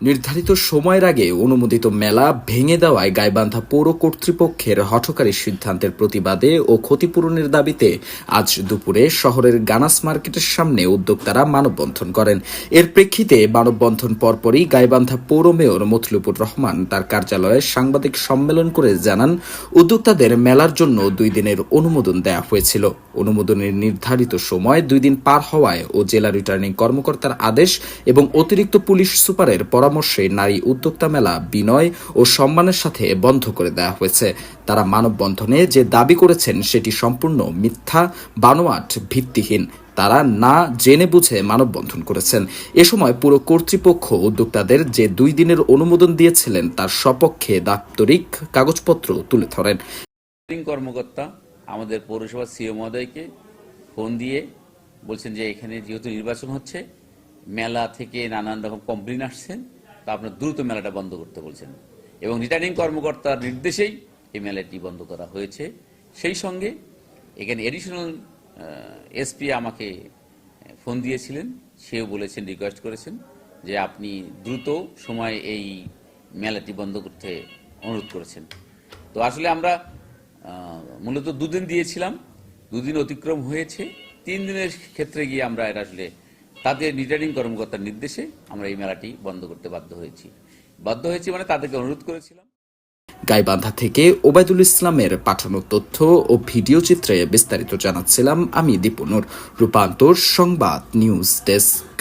নির্ধারিত সময়ের আগে অনুমোদিত মেলা ভেঙে দেওয়ায় গাইবান্ধা পৌর কর্তৃপক্ষের হঠকারী সিদ্ধান্তের প্রতিবাদে ও ক্ষতিপূরণের দাবিতে আজ দুপুরে শহরের গানাস মার্কেটের সামনে উদ্যোক্তারা মানববন্ধন করেন। এর প্রেক্ষিতে মানববন্ধন পরপরই গাইবান্ধা পৌর মেয়র মতলুবুর রহমান তার কার্যালয়ে সাংবাদিক সম্মেলন করে জানান, উদ্যোক্তাদের মেলার জন্য দুই দিনের অনুমোদন দেওয়া হয়েছিল। অনুমোদনের নির্ধারিত সময় দুই দিন পার হওয়ায় ও জেলা রিটার্নিং কর্মকর্তার আদেশ এবং অতিরিক্ত পুলিশ সুপারের পরামর্শে নারী উদ্যোক্তা মেলা বিনয় ও সম্মানের সাথে বন্ধ করে দেওয়া হয়েছে। তারা মানববন্ধনে যে দাবি করেছেন সেটি সম্পূর্ণ মিথ্যা, বানোয়াট, ভিত্তিহীন। তারা না জেনে বুঝে মানববন্ধন করেছেন। এ সময় পুরো কর্তৃপক্ষ উদ্যোক্তাদের যে দুই দিনের অনুমোদন দিয়েছিলেন তার সপক্ষে দাপ্তরিক কাগজপত্র তুলে ধরেন। কর্মকর্তা, আমাদের পৌরসভা সিও মহোদয়কে ফোন দিয়ে বলছেন যে এখানে যেহেতু নির্বাচন হচ্ছে, মেলা থেকে নানান রকম কমপ্লেন আসছেন। তা আপনার দ্রুত মেলাটা বন্ধ করতে বলছেন। এবং রিটার্নিং কর্মকর্তার নির্দেশেই এই মেলাটি বন্ধ করা হয়েছে। সেই সঙ্গে এখানে এডিশনাল এসপি আমাকে ফোন দিয়েছিলেন। সেও বলেছেন রিকোয়েস্ট করেছেন যে আপনি দ্রুত সময় এই মেলাটি বন্ধ করতে অনুরোধ করেছেন। তো আসলে আমরা মূলত দুদিন দিয়েছিলাম। দুদিন অতিক্রম হয়েছে। তিন দিনের ক্ষেত্রে গিয়ে আমরা এটা আসলে তাদের রিটার্নিং কর্মকর্তার নির্দেশে আমরা এই মেলাটি বন্ধ করতে বাধ্য হয়েছি। বাধ্য হয়েছি মানে তাদেরকে অনুরোধ করেছিলাম। গাইবান্ধা থেকে ওবায়দুল ইসলামের পাঠানো তথ্য ও ভিডিও চিত্রে বিস্তারিত জানাচ্ছিলাম আমি দীপনুর রূপান্তর সংবাদ নিউজ ডেস্ক।